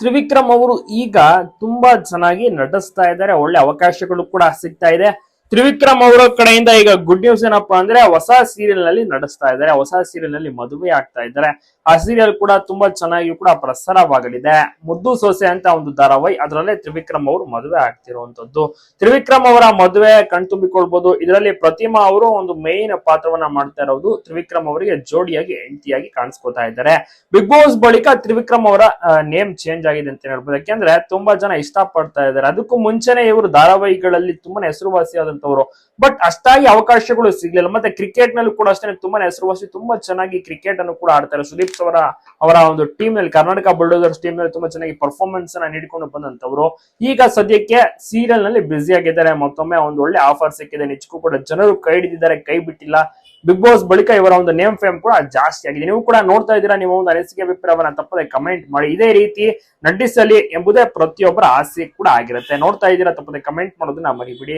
ತ್ರಿವಿಕ್ರಮ್ ಅವರು ಈಗ ತುಂಬಾ ಚೆನ್ನಾಗಿ ನಟಿಸ್ತಾ ಇದ್ದಾರೆ. ಒಳ್ಳೆ ಅವಕಾಶಗಳು ಕೂಡ ಸಿಗ್ತಾ ಇದೆ. ತ್ರಿವಿಕ್ರಮ್ ಅವರ ಕಡೆಯಿಂದ ಈಗ ಗುಡ್ ನ್ಯೂಸ್ ಏನಪ್ಪಾ ಅಂದ್ರೆ ಹೊಸ ಸೀರಿಯಲ್ನಲ್ಲಿ ನಡೆಸ್ತಾ ಇದ್ದಾರೆ. ಹೊಸ ಸೀರಿಯಲ್ನಲ್ಲಿ ಮದುವೆ ಆಗ್ತಾ ಇದ್ದಾರೆ. ಆ ಸೀರಿಯಲ್ ಕೂಡ ತುಂಬಾ ಚೆನ್ನಾಗಿ ಕೂಡ ಪ್ರಸಾರವಾಗಲಿದೆ. ಮುದ್ದು ಸೊಸೆ ಅಂತ ಒಂದು ಧಾರಾವಾಹಿ, ಅದರಲ್ಲೇ ತ್ರಿವಿಕ್ರಮ್ ಅವರು ಮದುವೆ ಆಗ್ತಿರುವಂತದ್ದು. ತ್ರಿವಿಕ್ರಮ್ ಅವರ ಮದುವೆ ಕಣ್ತುಂಬಿಕೊಳ್ಬಹುದು ಇದರಲ್ಲಿ ಪ್ರತಿಮಾ ಅವರು ಒಂದು ಮೇನ್ ಪಾತ್ರವನ್ನ ಮಾಡ್ತಾ ಇರೋದು ತ್ರಿವಿಕ್ರಮ್ ಅವರಿಗೆ ಜೋಡಿಯಾಗಿ ಹೆಂಡತಿಯಾಗಿ ಕಾಣಿಸ್ಕೊತಾ ಇದ್ದಾರೆ. ಬಿಗ್ ಬಾಸ್ ಬಳಿಕ ತ್ರಿವಿಕ್ರಮ್ ಅವರ ನೇಮ್ ಚೇಂಜ್ ಆಗಿದೆ ಅಂತ ಹೇಳ್ಬೋದು. ಯಾಕೆಂದ್ರೆ ತುಂಬಾ ಜನ ಇಷ್ಟಪಡ್ತಾ ಇದ್ದಾರೆ. ಅದಕ್ಕೂ ಮುಂಚೆನೆ ಇವರು ಧಾರಾವಾಹಿಗಳಲ್ಲಿ ತುಂಬಾನೇ ಹೆಸರುವಾಸಿಯಾದಂತವರು ಬಟ್ ಅಷ್ಟಾಗಿ ಅವಕಾಶಗಳು ಸಿಗ್ಲಿಲ್ಲ. ಮತ್ತೆ ಕ್ರಿಕೆಟ್ ನಲ್ಲೂ ಕೂಡ ಅಷ್ಟೇ ತುಂಬಾನೇ ಹೆಸರುವಾಸಿ ತುಂಬಾ ಚೆನ್ನಾಗಿ ಕ್ರಿಕೆಟ್ ಅನ್ನು ಕೂಡ ಆಡ್ತಾರೆ ಸುದೀಪ್ ಅವರ ಅವರ ಒಂದು ಟೀಮ್ನಲ್ಲಿ ಕರ್ನಾಟಕ ಬುಲ್ಡೋಸರ್ಸ್ ಟೀಮ್ನಲ್ಲಿ ತುಂಬಾ ಚೆನ್ನಾಗಿ ಪರ್ಫಾರ್ಮೆನ್ಸ್ ಅನ್ನ ನೀಡಿಕೊಂಡು ಬಂದಂತವರು ಈಗ ಸದ್ಯಕ್ಕೆ ಸೀರಿಯಲ್ನಲ್ಲಿ ಬ್ಯುಸಿ ಆಗಿದ್ದಾರೆ. ಮತ್ತೊಮ್ಮೆ ಒಂದು ಒಳ್ಳೆ ಆಫರ್ ಸಿಕ್ಕಿದೆ. ನಿಜಕ್ಕೂ ಕೂಡ ಜನರು ಕೈ ಹಿಡಿದಿದ್ದಾರೆ, ಕೈ ಬಿಟ್ಟಿಲ್ಲ. ಬಿಗ್ ಬಾಸ್ ಬಳಿಕ ಇವರ ಒಂದು ನೇಮ್ ಫೇಮ್ ಕೂಡ ಜಾಸ್ತಿ ಆಗಿದೆ. ನೀವು ಕೂಡ ನೋಡ್ತಾ ಇದ್ದೀರಾ ನಿಮ್ಮ ಒಂದು ಅನಿಸಿಕೆ ಅಭಿಪ್ರಾಯವನ್ನ ತಪ್ಪದೆ ಕಮೆಂಟ್ ಮಾಡಿ. ಇದೇ ರೀತಿ ನಟಿಸಲಿ ಎಂಬುದೇ ಪ್ರತಿಯೊಬ್ಬರ ಆಸೆ ಕೂಡ ಆಗಿರುತ್ತೆ. ನೋಡ್ತಾ ಇದ್ದೀರಾ, ತಪ್ಪದೆ ಕಮೆಂಟ್ ಮಾಡೋದನ್ನ ಮರಿಬಿಡಿ.